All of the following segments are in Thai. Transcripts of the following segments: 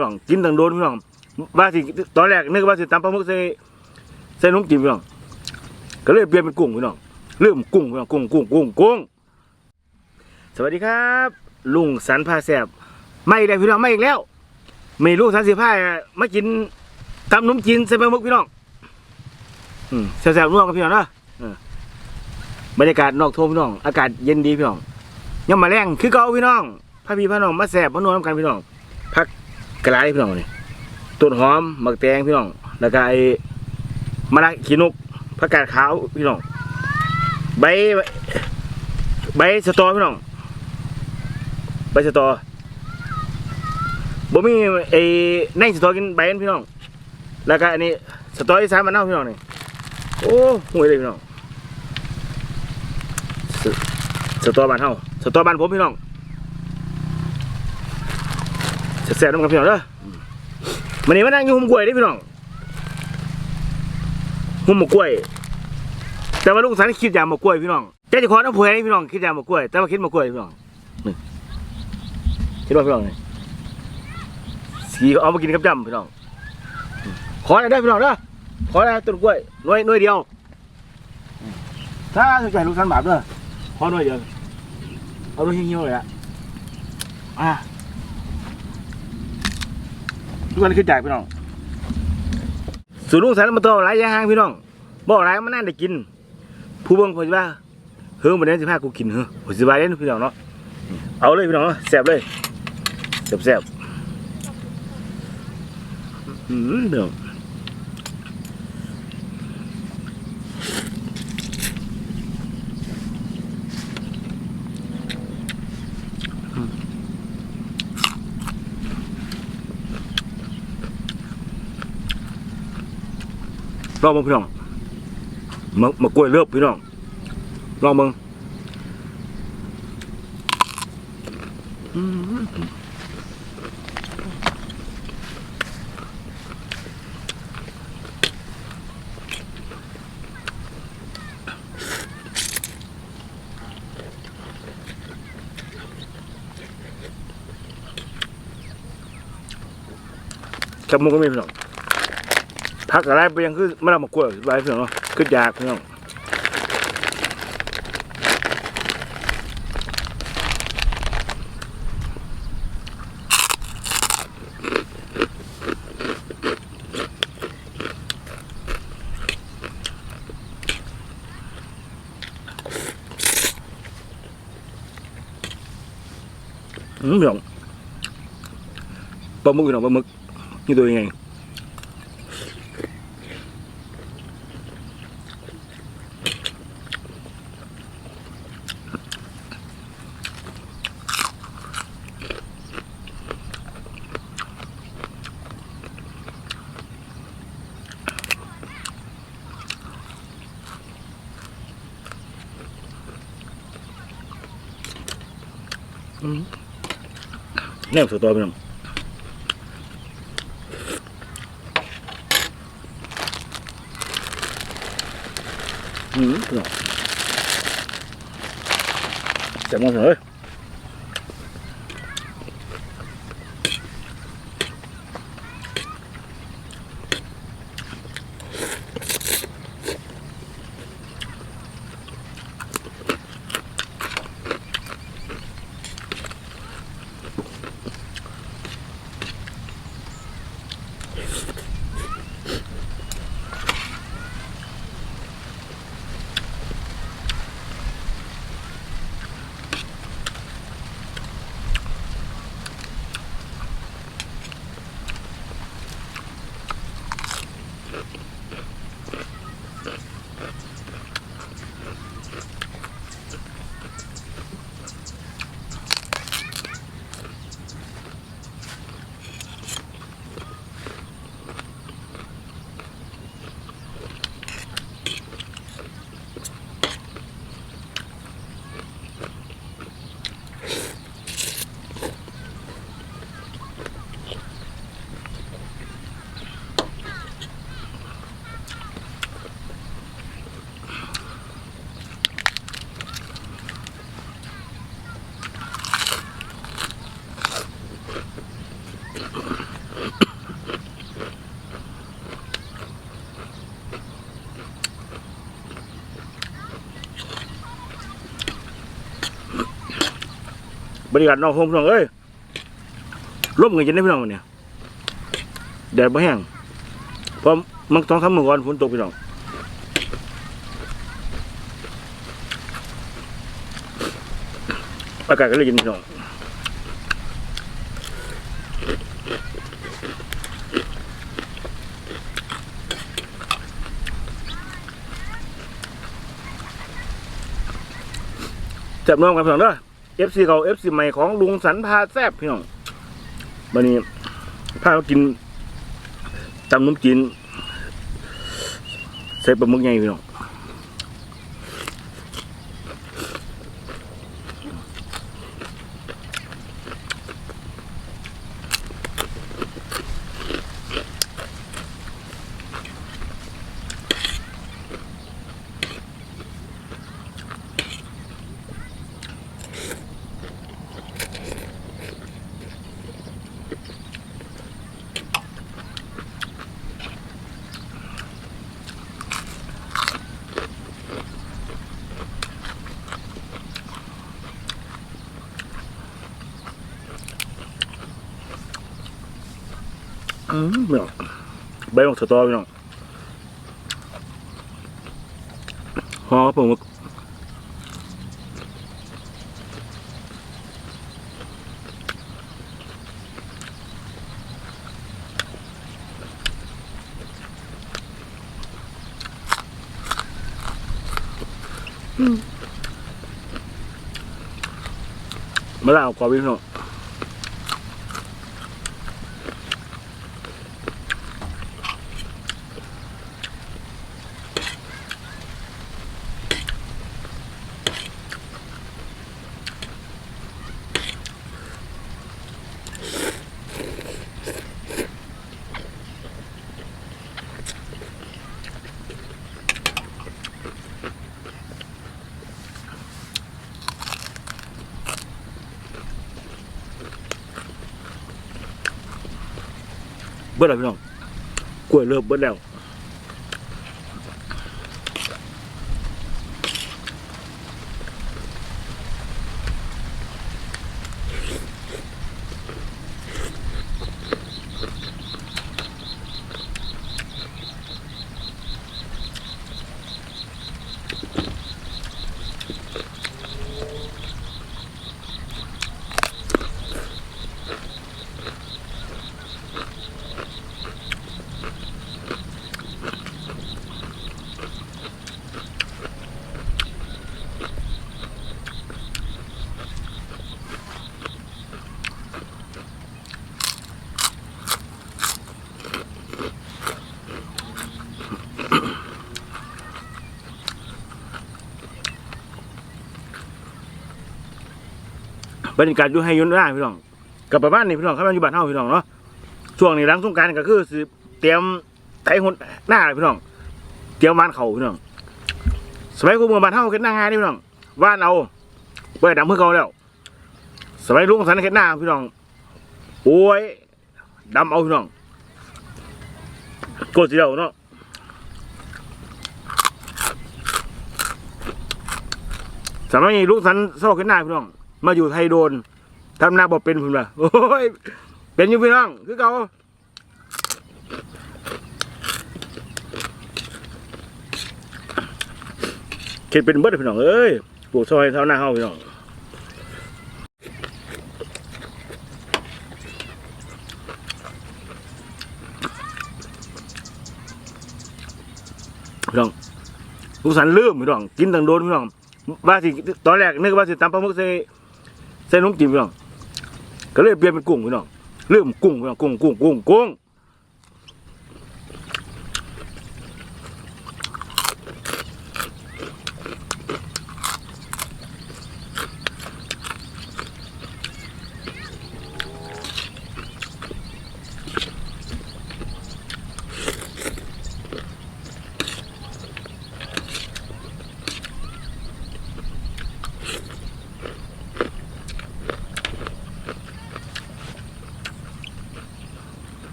พี่น้องกินตั้งโดนพี่น้องว่าสิตอนแรกนึกว่าสิตำปลาหมึกใส่ใส่นุ่มจิ้มพี่น้องก็เลยเปลี่ยนเป็นกุ้งพี่น้องเริ่มกุ้งพี่น้องกุ้งกุ้งกุ้งกุ้งสวัสดีครับ ลุงสันพาแสบไม่ได้พี่น้องไม่อีกแล้วไม่รู้สันสิพามากินตำนุ่มจีนใส่ปลาหมึกพี่น้องอืมแซ่บๆนัวกับพี่น้องเนาะบรรยากาศนอกทุ่งพี่น้อง อากาศเย็นดีพี่น้องยังมาแรงคือเก่าพี่น้องพาพี่พาน้องมาแสบมานัวน้ำกันพี่น้องพัก กระไรพี่น้องนี่ต้นหอมหมักแตงพี่น้องแล้วก็ไอ้มะระขีนกผักกาดขาวพี่น้องใบใบสตอพี่น้องใบสตอบ่มีไอ้ในสตอกินใบนั้นพี่น้องแล้วก็อันนี้สตออีสานมานเน่าพี่น้องนี่โอ้ห่วยเลยพี่น้องสสตอบ้านเฮาสตอบ้านผมพี่น้อง แซ่บๆน้ำกับพี่น้องเด้อมันนี้มานั่งอยู่หุ่มกล้วยเด้พี่น้องหุ่มหมกกล้วย แต่ว่าลุงสันคิดอย่างหมกกล้วยพี่น้องแกจะขอน้ำผุยให้พี่น้องคิดอย่างหมกกล้วย แต่ว่าคิดหมกกล้วยพี่น้องนี่คิดว่าพี่น้องนี่สีเอามากินกับจำพี่น้อง ขอได้พี่น้องเด้อขอได้ต้นกล้วยหน่วยหน่วยเดียวถ้าสนใจลุงสันบาปเด้อขอหน่วยเดียวเอาลูกเหี้ยวๆเลยอะอะ ทุกคนคือจ่ายพี่น้องสูรลุงสายลมาต่อหลายอย่างพี่น้องบอกหลายมันน่าได้กิน ผู้เบิ่งผมสิว่าเฮ้ยวันนี้สิพากูกินเฮ้ยผมสิบายเล่นพี่น้องเนาะเอาเลยพี่น้องเนาะแซ่บเลยแซ่บแซ่บอืมเดี๋ยว ลองมึงพี่น้องมามากล้วยเลือบพี่น้องลองมึงอืมแคบมุกก็มีพี่น้อง พักอะไรไปยังคือไม่ได้มากล้วไปพี่องเนาะคืออยากเพี่น้องอืมพี่องปลาหมึกพี่น้อปลาหมึกนี่ตัวยังไง แนวสุดตัวพี่น้องอืมพี่น้องแซ่บมากเลย บรรยากาศนอกห้องพี่น้องเอ้ยร่มเงินจะได้พี่น้องวันเนี่ยแดดบ่แห้งเพราะมันต้องทำมือก่อนฝนตกพี่น้องอากาศก็เลยเย็นพี่น้องจับน้องกันพี่น้องเด้อ อฟซีเก่าเอฟซีใหม่ของลุงสันพาแซบพี่น้องวันนี้พาเรากินตำนุ่มกินใส่ปลาหมึกใหญ่พี่น้อง อืมพี่น้องใบของสตอพี่น้องหอปลาหมึกมาแล้วกรอบพี่น้อง เบิดแล้วพี่น้องกล้วยเริ่มเบิดแล้ว บรรยากาศอยู่ให้ยุ่นได้พี่น้องกับประมาณนี้พี่น้องครับอยู่บ้านเฮาพี่น้องเนาะช่วงนี้หลังสงกรารก็คือสิเตรียมไถหุ่นหน้าพี่น้องเตรียมวานเขาพี่น้องสมัยกูเมืองบ้านเฮาเฮ็ดหน้างานนี่พี่น้องว่านเอาเปิดดำเพื่อเขาแล้ว สมัยลุงสันเฮ็ดหน้าพี่น้องโอ้ยดำเอาพี่น้องกดสิเดียวเนาะสมัยนี้ลุงสันเศร้าเฮ็ดหน้าพี่น้อง มาอยู่ไทยโดนทำหน้าบอกเป็นผมละโอ้ยเป็นอยู่พี่น้องคือเขาเข็ดเป็นเบิดพี่น้องเอ้ยปลูกซอยเท่าหน้าเฮาพี่น้องพี่น้องลูกสันลืมพี่น้องกินตั้งโดนพี่น้องว่าสิตอนแรกนึกว่าสิตำปลาหมึกใส่ ใส่นุ่มจิ้มพี่น้องก็เลยเปลี่ยนเป็นกุ้งพี่น้องเริ่มกุ้งพี่น้องกุ้งกุ้งกุ้งกุ้ง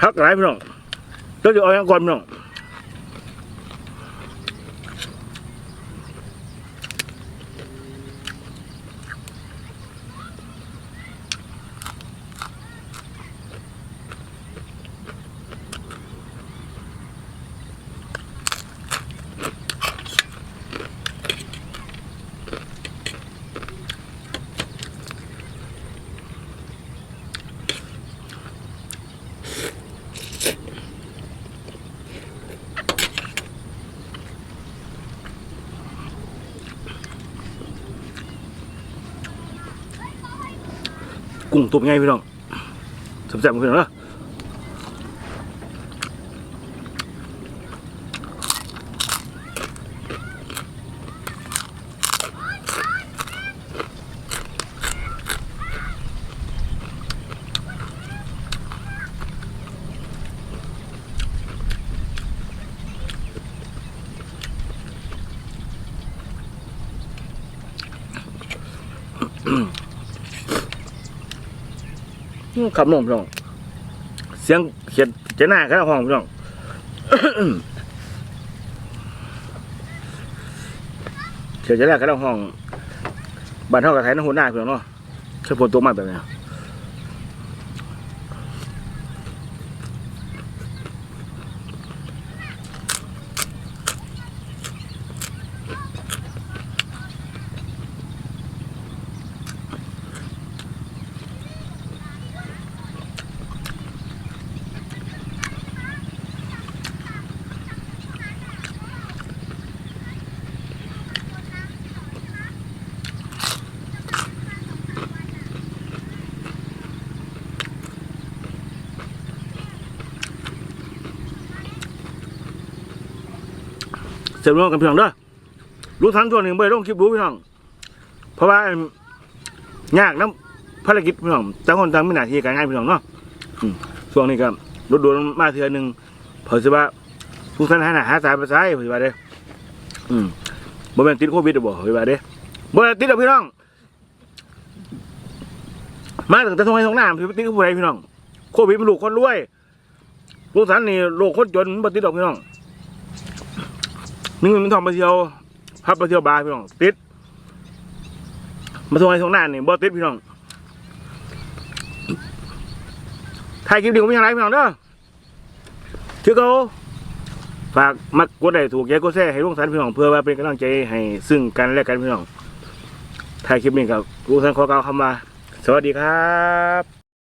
พักหลายพี่น้องก็จะเอาอย่างก่อนพี่น้อง กุ้งตุ่ายพี่น้องสมแซ่บๆพี่น้องเขับนมพี่น้องเสียงเขียนเจหน้าข้าห้องพี่น้องเขียนเจหน้าข้าห้องบ้านเท่ากับไทยน้ำหัวหน้าพี่น้องเนาะใช้ฝนตกมาแบบนี้ สร็จร่วมกันพี่น้องเด้อรู้ทันตัวหนึ่งไปต้องคลิปรู้พี่น้อง เพราะว่ายากน้ำภารกิจพี่น้องต่างคนต่างมีหน้าที่การงานพี่น้องเนาะช่วงนี้ก็รถด่วนมาเทือหนึ่งเผยสิว่าทุกท่านหาหน้าหาสายไปสายเผยว่าเด้ออืมบ่แม่นติดโควิดหรือบ่เผยว่าเด้อบ่ติดหรอกพี่น้อง มาตั้งแต่ทงไห้ทงหน้าพี่ติดกับผู้ใดพี่น้องโควิดมันลูกคนรวยลูกท่านนี่โลกคนจนมันบ่ติดดอกพี่น้อง นึกเงินมันทองไปเที่ยวพับไปเที่ยวบาร์พี่น้องติดมาส่งให้ส่งหน้านี่บ่ติดพี่น้องถ่ายคลิปดีกว่าไม่ยังไรพี่น้องเด้อถือเขาฝากมักกดได้ถูกใจกดแซ่ให้ลุงสันพี่น้องเพื่อว่าเป็นกำลังใจให้ซึ่งกันและกันพี่น้องถ่ายคลิปนี้กับลุงสันขอกล่าวคำว่าสวัสดีครับ